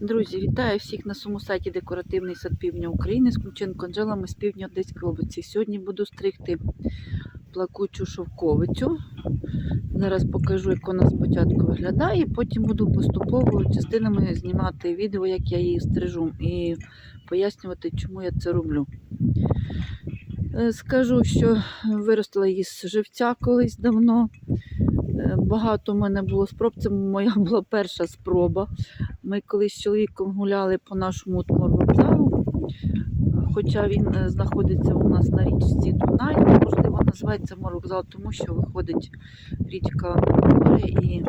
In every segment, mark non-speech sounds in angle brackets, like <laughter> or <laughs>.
Друзі, вітаю всіх на своєму сайті Декоративний сад Півдня України з Ключенко Анжелами з півдня Одеської області. Сьогодні буду стригти плакучу шовковицю. Зараз покажу, як вона спочатку виглядає, потім буду поступово частинами знімати відео, як я її стрижу, і пояснювати, чому я це роблю. Е, Скажу, що виростила її з живця колись давно. Багато в мене було спроб. Це моя <laughs> була перша спроба. Ми колись з чоловіком гуляли по нашому вокзалу, хоча він е, знаходиться у нас на річці Дунай. Можливо, називається морвокзал, тому що виходить річка море і,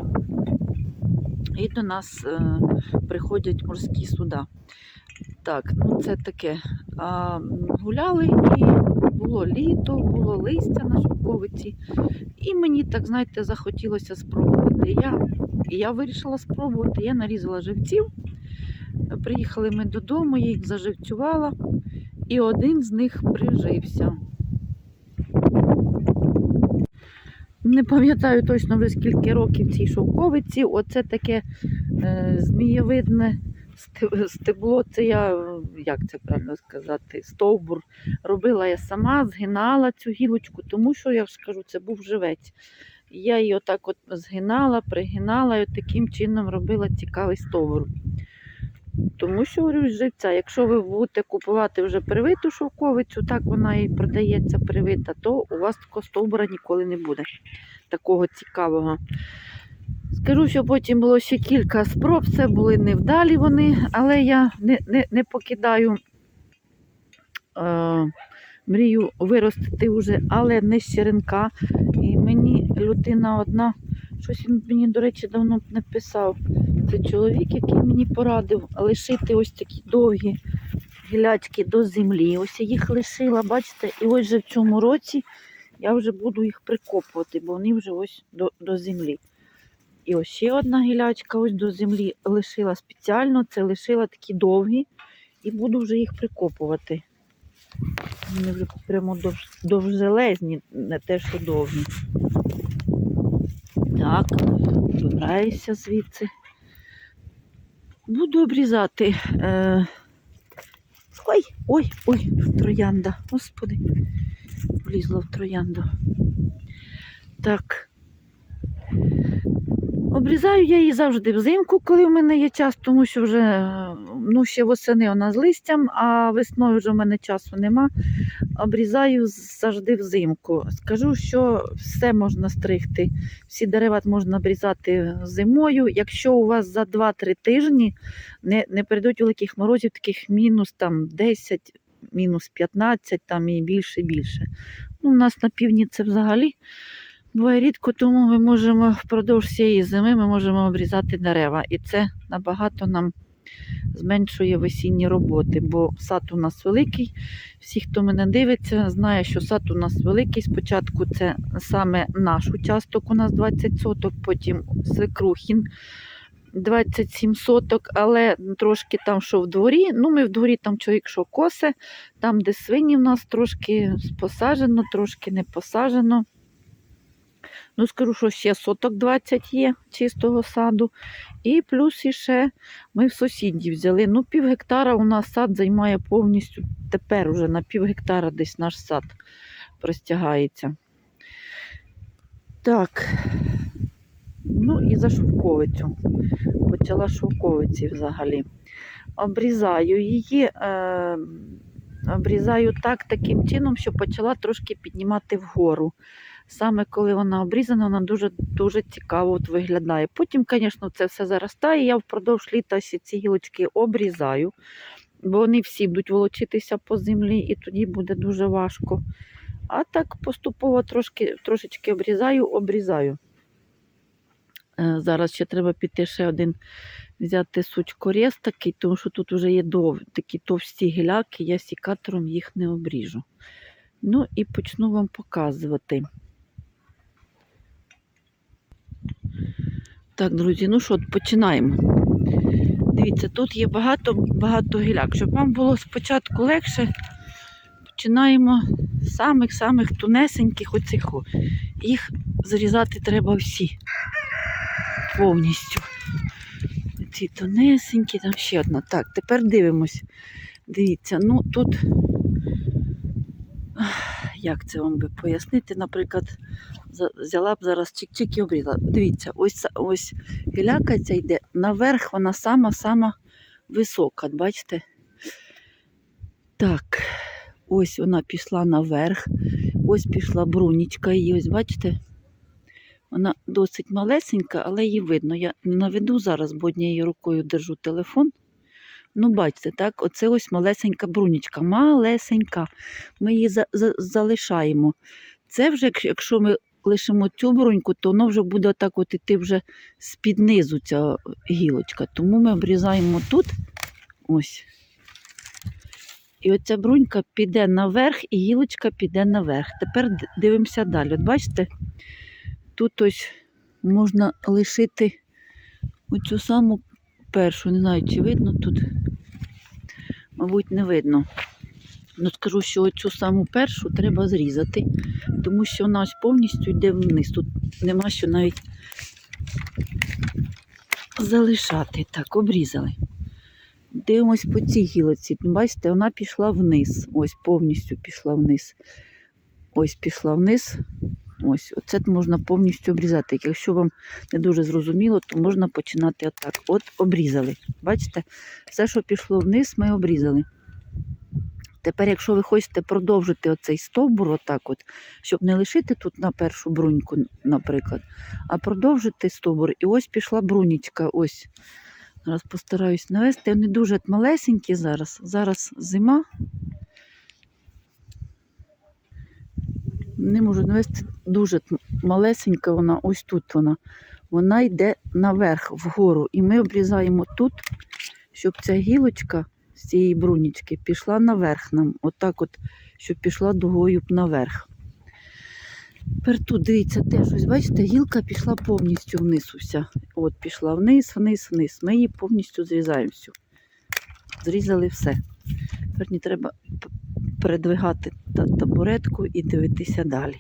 і до нас е, приходять морські суда. Так, ну це таке. Гуляли і було літо, було листя на шовковиці. І мені так, знаєте, захотілося спробувати. Я, я вирішила спробувати. Я нарізала живців. Приїхали ми додому, я їх заживцювала, і один з них прижився. Не пам'ятаю точно вже скільки років цій шовковиці. Оце таке е, змієвидне стебло. Це я, як це правильно сказати, стовбур. Робила я сама, згинала цю гілочку, тому що, я ж кажу, це був живець. Я її отак от згинала, пригинала і от таким чином робила цікавий стовбур. Тому що говорю, живця, якщо ви будете купувати вже привиту шовковицю, так вона і продається привита, то у вас такого стовбура ніколи не буде. Такого цікавого. Скажу, що потім було ще кілька спроб, це були невдалі вони, але я не, не, не покидаю е, мрію виростити вже, але не з черенка. І мені людина одна, щось він мені, до речі, давно не писав. Це чоловік, який мені порадив лишити ось такі довгі гілячки до землі. Ось я їх лишила, бачите, і ось же в цьому році я вже буду їх прикопувати, бо вони вже ось до, до землі. І ось ще одна гілячка ось до землі лишила спеціально, це лишила такі довгі, і буду вже їх прикопувати. Вони вже прямо довж, довжелезні, не те, що довгі. Так, вибираюся звідси. Буду обрізати. Е... Ой, ой, ой, троянда. Господи, влізла в троянду. Так. Обрізаю я її завжди взимку, коли в мене є час, тому що вже е, ну, ще восени вона з листям, а весною вже в мене часу нема. Обрізаю завжди взимку. Скажу, що все можна стригти. Всі дерева можна обрізати зимою. Якщо у вас за 2-3 тижні не, не прийдуть великих морозів, таких мінус там 10, мінус 15 там і більше більше. Ну, у нас на півдні це взагалі буває рідко, тому ми можемо впродовж цієї зими ми можемо обрізати дерева. І це набагато нам зменшує весінні роботи, бо сад у нас великий. Всі, хто мене дивиться, знає, що сад у нас великий. Спочатку це саме наш участок, у нас 20 соток, потім свекрухін 27 соток, але трошки там, що в дворі. Ну, ми в дворі там чоловік що косе, там, де свині в нас трошки посаджено, трошки не посаджено. Ну, скажу, що ще соток 20 є чистого саду. І плюс іще ми в сусідів взяли. Ну, пів гектара у нас сад займає повністю. Тепер уже на пів гектара десь наш сад простягається. Так. Ну і за шовковицю. Почала шовковиці взагалі. Обрізаю її, е, обрізаю так, таким чином, що почала трошки піднімати вгору. Саме коли вона обрізана, вона дуже дуже цікаво от виглядає. Потім, звісно, це все заростає. Я впродовж літа ці гілочки обрізаю, бо вони всі будуть волочитися по землі, і тоді буде дуже важко. А так поступово трошки, трошечки обрізаю, обрізаю. Е, Зараз ще треба піти ще один взяти сучкорез такий, тому що тут вже є дов, такі товсті гіляки, я сікатором їх не обріжу. Ну і почну вам показувати. Так, друзі, ну що, починаємо. Дивіться, тут є багато багато гіляк. Щоб вам було спочатку легше, починаємо з самих-самих тунесеньких оцих. Їх зрізати треба всі повністю. Ці тонесенькі, там ще одна. Так, тепер дивимось. Дивіться, ну тут. Як це вам би пояснити? Наприклад, взяла б зараз чик-чик і обрізала. Дивіться, ось, ось гіляка ця йде наверх, вона сама-сама висока, бачите? Так, ось вона пішла наверх, ось пішла брунічка її, ось бачите? Вона досить малесенька, але її видно. Я наведу зараз, бо однією рукою держу телефон. Ну, бачите, так, оце ось малесенька брунічка, малесенька. Ми її за, за, залишаємо. Це вже, якщо ми лишимо цю бруньку, то воно вже буде отак от іти вже з-під низу ця гілочка. Тому ми обрізаємо тут. Ось. І оця брунька піде наверх, і гілочка піде наверх. Тепер дивимося далі. От бачите, тут ось можна лишити оцю саму першу. Не знаю, чи видно тут. Мабуть, не видно. Ну, скажу, що оцю саму першу треба зрізати, тому що вона ось повністю йде вниз. Тут нема що навіть залишати. Так, обрізали. Дивимось по цій гілоці. Бачите, вона пішла вниз. Ось повністю пішла вниз. Ось пішла вниз. Ось, оце можна повністю обрізати. Якщо вам не дуже зрозуміло, то можна починати отак. От обрізали. Бачите, все, що пішло вниз, ми обрізали. Тепер, якщо ви хочете продовжити оцей стовбур, отак от, щоб не лишити тут на першу бруньку, наприклад, а продовжити стовбур, і ось пішла брунічка. Ось. Зараз постараюсь навести. Вони дуже малесенькі зараз. Зараз зима. Не можу навести дуже малесенька вона, ось тут вона. Вона йде наверх, вгору. І ми обрізаємо тут, щоб ця гілочка з цієї брунічки пішла наверх нам. Отак от, щоб пішла дугою наверх. Тепер тут, дивіться, теж ось бачите, гілка пішла повністю вниз уся. От пішла вниз, вниз, вниз. Ми її повністю зрізаємо всю. Зрізали все. Тепер не треба передвигати табуретку і дивитися далі.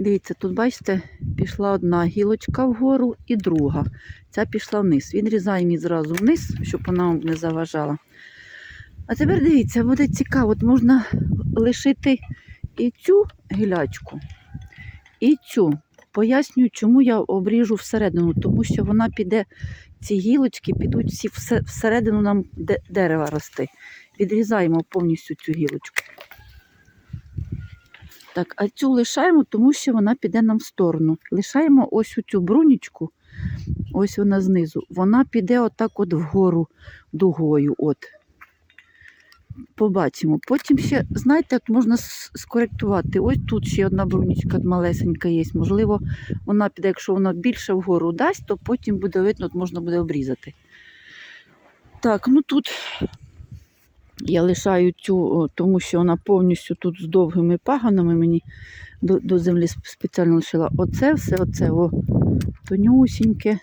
Дивіться, тут, бачите, пішла одна гілочка вгору і друга. Ця пішла вниз. Відрізаємо її зразу вниз, щоб вона не заважала. А тепер дивіться, буде цікаво, от можна лишити і цю гілячку, і цю. Пояснюю, чому я обріжу всередину, тому що вона піде, ці гілочки підуть всі всередину нам де- дерева рости. Відрізаємо повністю цю гілочку. Так, а цю лишаємо, тому що вона піде нам в сторону. Лишаємо ось цю брунічку, ось вона знизу. Вона піде отак от вгору дугою. От. Побачимо. Потім ще, знаєте, от можна скоректувати. Ось тут ще одна брунічка малесенька є. Можливо, вона піде, якщо вона більше вгору дасть, то потім буде видно, от можна буде обрізати. Так, ну тут я лишаю цю, тому що вона повністю тут з довгими паганами мені до, до землі спеціально лишила. Оце все, оце о, тонюсіньке,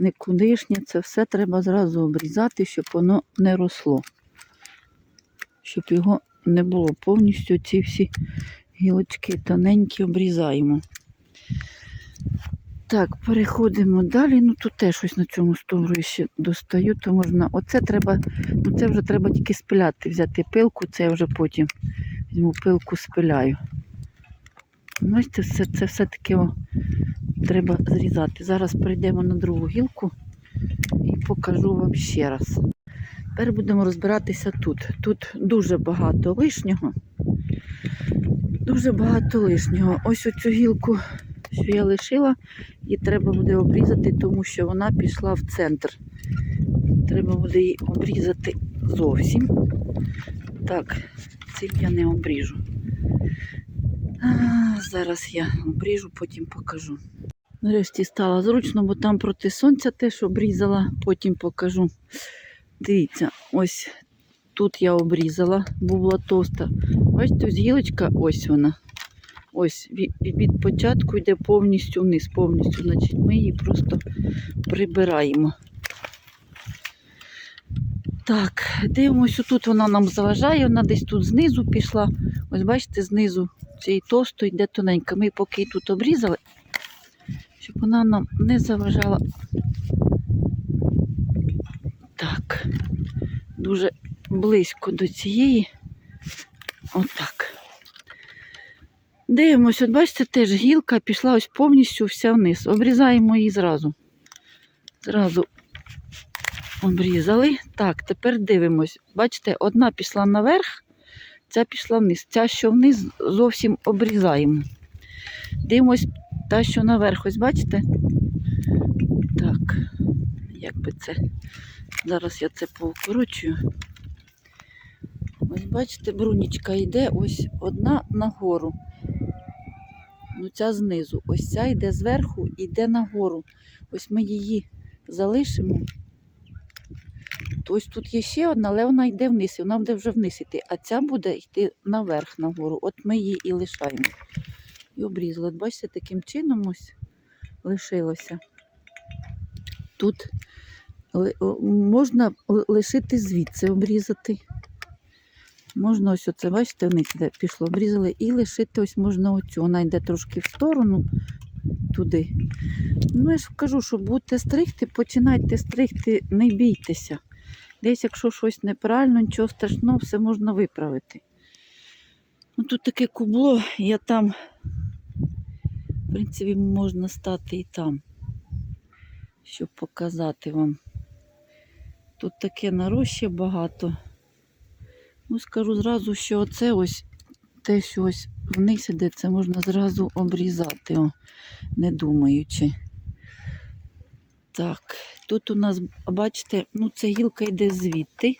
никудишнє, це все треба зразу обрізати, щоб воно не росло. Щоб його не було повністю ці всі гілочки тоненькі обрізаємо. Так, переходимо далі. Ну тут теж щось на цьому ще достаю, то можна. Оце треба, ну це вже треба тільки спиляти, взяти пилку, це я вже потім візьму пилку, спиляю. Бачите, все, це все-таки треба зрізати. Зараз перейдемо на другу гілку і покажу вам ще раз. Тепер будемо розбиратися тут. Тут дуже багато лишнього. Дуже багато лишнього. Ось оцю гілку, що я лишила, її треба буде обрізати, тому що вона пішла в центр. Треба буде її обрізати зовсім. Так, цим я не обріжу. А, зараз я обріжу, потім покажу. Нарешті стало зручно, бо там проти сонця теж обрізала, потім покажу. Дивіться, ось тут я обрізала, була товста. Бачите, ось гілочка, ось вона. Ось від, початку йде повністю вниз, повністю. Значить, ми її просто прибираємо. Так, дивимося, тут вона нам заважає, вона десь тут знизу пішла. Ось бачите, знизу цієї товстої йде тоненька. Ми поки її тут обрізали. щоб вона нам не заважала. Так, дуже близько до цієї. Отак. Дивимось, от бачите, теж гілка пішла ось повністю вся вниз. Обрізаємо її зразу. Зразу обрізали. Так, тепер дивимось. Бачите, одна пішла наверх, ця пішла вниз. Ця, що вниз, зовсім обрізаємо. Дивимось та, що наверх, ось бачите? Так, як би це. Зараз я це поукорочую. Ось бачите, брунічка йде ось одна нагору. Ну, ця знизу. Ось ця йде зверху і йде нагору. Ось ми її залишимо. Ось тут є ще одна, але вона йде вниз, і вона буде вже вниз йти. А ця буде йти наверх нагору. От ми її і лишаємо. І обрізали. От бачите, таким чином ось лишилося. Тут можна лишити звідси, обрізати. Можна ось оце, бачите, вниз де пішло, обрізали, і лишити ось можна оцю. Вона йде трошки в сторону туди. Ну, я ж кажу, що будете стригти, починайте стригти, не бійтеся. Десь, якщо щось неправильно, нічого страшного, все можна виправити. Ну, тут таке кубло, я там, в принципі, можна стати і там, щоб показати вам. Тут таке нарощі багато. Ну, скажу зразу, що оце ось те, що ось вниз іде, це можна зразу обрізати, о, не думаючи. Так, тут у нас, бачите, ну це гілка йде звідти.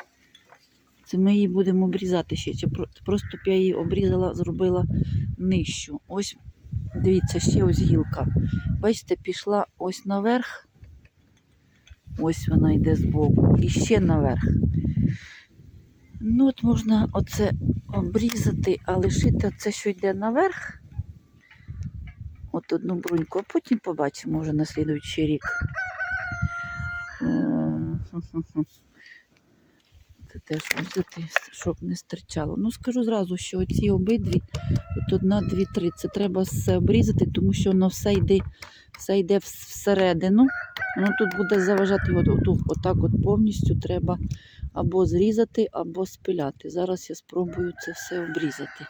Це ми її будемо обрізати ще. Просто б я її обрізала, зробила нижчу. Ось, дивіться, ще ось гілка. Бачите, пішла ось наверх. Ось вона йде збоку. І ще наверх. Ну, от можна оце обрізати, а лишити це, що йде наверх. От одну бруньку, а потім побачимо вже на слідуючий рік. Е. <laughs> Це теж взяти, щоб не стирчало. Ну, скажу зразу, що оці обидві, от одна, дві, три, це треба все обрізати, тому що воно все йде, все йде всередину. Воно тут буде заважати отут, отак от повністю треба або зрізати, або спиляти. Зараз я спробую це все обрізати.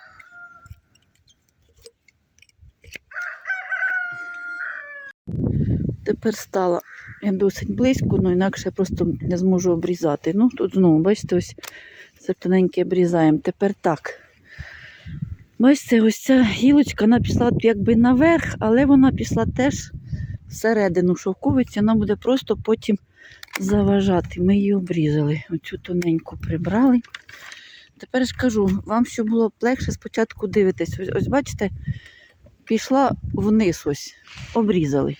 Тепер стала я досить близько, ну інакше я просто не зможу обрізати. Ну, тут знову, бачите, ось це тоненьке обрізаємо. Тепер так. Бачите, ось ця гілочка вона пішла якби наверх, але вона пішла теж всередину шовковиці, вона буде просто потім заважати. Ми її обрізали. Оцю тоненьку прибрали. Тепер ж кажу, вам щоб було б легше, спочатку дивитесь. Ось, ось бачите, пішла вниз ось, обрізали.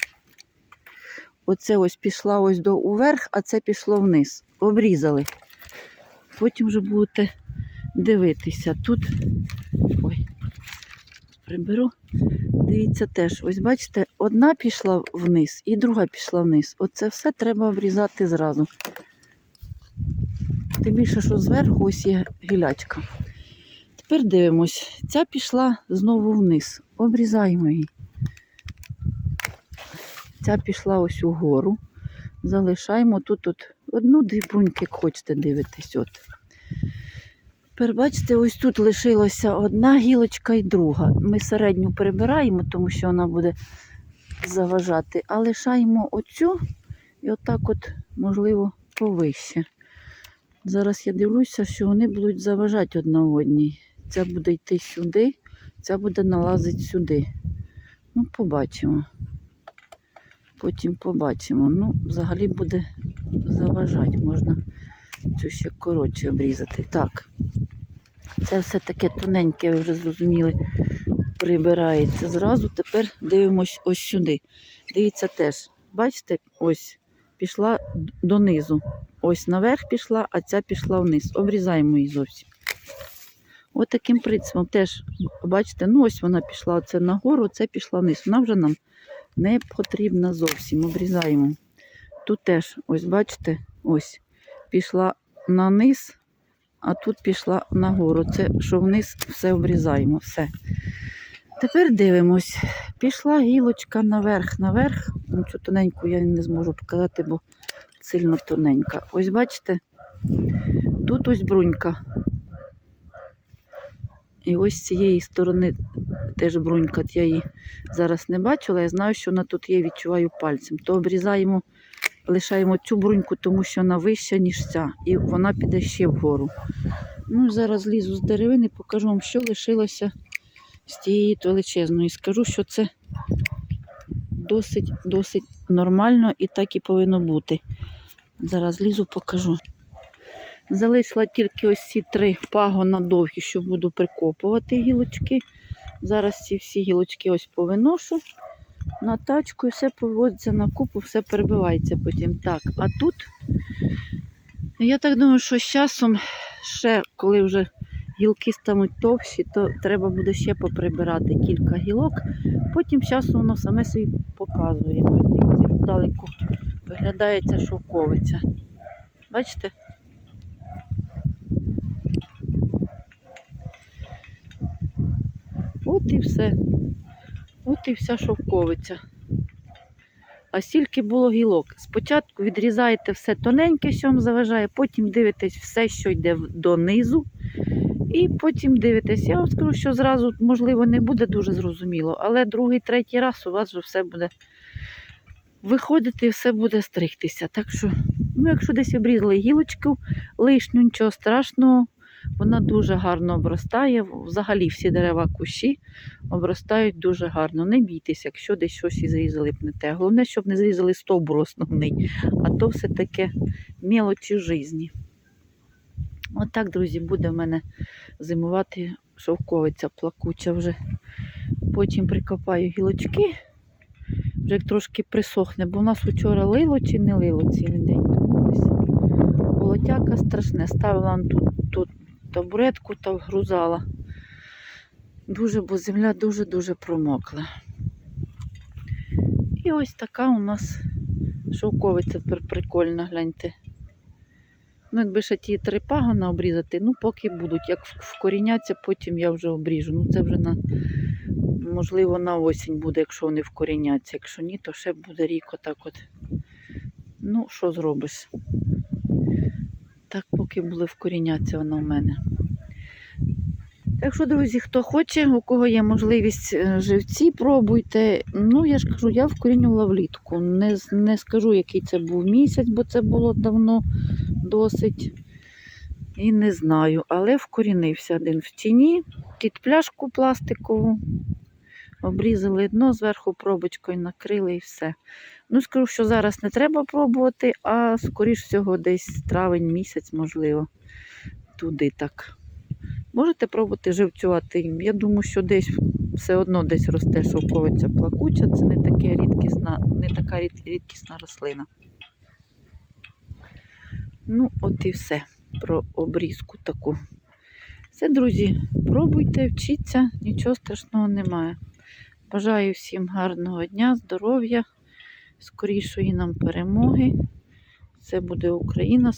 Оце ось пішла ось до уверх, а це пішло вниз. Обрізали. Потім вже будете дивитися. Тут. Приберу. Дивіться теж, ось бачите, одна пішла вниз і друга пішла вниз. Оце все треба обрізати зразу. Тим більше, що зверху ось є гілячка. Тепер дивимось. Ця пішла знову вниз. Обрізаємо її. Ця пішла ось угору. Залишаємо тут от одну-дві бруньки, як хочете дивитись. Тепер бачите, ось тут лишилася одна гілочка і друга. Ми середню прибираємо, тому що вона буде заважати, а лишаємо оцю і отак от, можливо, повище. Зараз я дивлюся, що вони будуть заважати одна одній. Ця буде йти сюди, ця буде налазити сюди. Ну, побачимо. Потім побачимо. Ну, взагалі буде заважати. Можна цю ще коротше обрізати. Так. Це все таке тоненьке, ви вже зрозуміли, прибирається зразу. Тепер дивимось ось сюди. Дивіться теж. Бачите, ось пішла донизу. Ось наверх пішла, а ця пішла вниз. Обрізаємо її зовсім. Ось таким принципом теж, бачите, ну ось вона пішла оце нагору, це пішла вниз. Вона вже нам не потрібна зовсім. Обрізаємо. Тут теж, ось бачите, ось пішла на низ, а тут пішла нагору. Це що вниз все обрізаємо. Все. Тепер дивимось. Пішла гілочка наверх, наверх. Ну, цю тоненьку я не зможу показати, бо сильно тоненька. Ось бачите, тут ось брунька. І ось з цієї сторони теж брунька. Я її зараз не бачу, але я знаю, що вона тут є, відчуваю пальцем. То обрізаємо, лишаємо цю бруньку, тому що вона вища, ніж ця, і вона піде ще вгору. Ну, зараз лізу з деревини, покажу вам, що лишилося з тієї величезної. Скажу, що це досить, досить нормально і так і повинно бути. Зараз лізу, покажу. Залишила тільки ось ці три пагона довгі, що буду прикопувати гілочки. Зараз ці всі гілочки ось повиношу на тачку і все поводиться на купу, все перебивається потім. Так, а тут я так думаю, що з часом ще, коли вже гілки стануть товщі, то треба буде ще поприбирати кілька гілок. Потім з часом воно саме собі показує. Ось дивіться, як здалеку виглядає ця шовковиця. Бачите? От і все. І вся шовковиця. А стільки було гілок. Спочатку відрізаєте все тоненьке, що вам заважає, потім дивитесь все, що йде донизу. І потім дивитесь. Я вам скажу, що зразу, можливо, не буде дуже зрозуміло, але другий, третій раз у вас вже все буде виходити і все буде стригтися. Так що, ну, якщо десь обрізали гілочку лишню, нічого страшного, вона дуже гарно обростає. Взагалі всі дерева кущі обростають дуже гарно. Не бійтесь, якщо десь щось зрізали пнете. Головне, щоб не зрізали стовбур основний, а то все таке мелочі житті. Отак, друзі, буде в мене зимувати шовковиця плакуча вже. Потім прикопаю гілочки, вже як трошки присохне, бо в нас вчора лило чи не лило цілий день. Болотяка страшне. Ставила тут, табуретку та вгрузала. Дуже, бо земля дуже-дуже промокла. І ось така у нас шовковиця тепер прикольна, гляньте. Ну, якби ще ті три пагона обрізати, ну поки будуть. Як вкоріняться, потім я вже обріжу. Ну це вже на, можливо, на осінь буде, якщо вони вкоріняться. Якщо ні, то ще буде рік отак от. Ну, що зробиш? Так, поки були вкоріняться вона в мене. Так що, друзі, хто хоче, у кого є можливість е, живці, пробуйте. Ну, я ж кажу, я вкорінювала влітку. Не, не скажу, який це був місяць, бо це було давно досить. І не знаю, але вкорінився один в тіні, під пляшку пластикову, обрізали дно, зверху пробочкою накрили і все. Ну, скажу, що зараз не треба пробувати, а скоріш всього десь травень місяць, можливо, туди так. Можете пробувати живцювати. Я думаю, що десь все одно десь росте шовковиця плакуча. Це не, таке рідкісна, не така рідкісна рослина. Ну, от і все про обрізку таку. Все, друзі, пробуйте, вчіться, нічого страшного немає. Бажаю всім гарного дня, здоров'я, скорішої нам перемоги. Це буде Україна.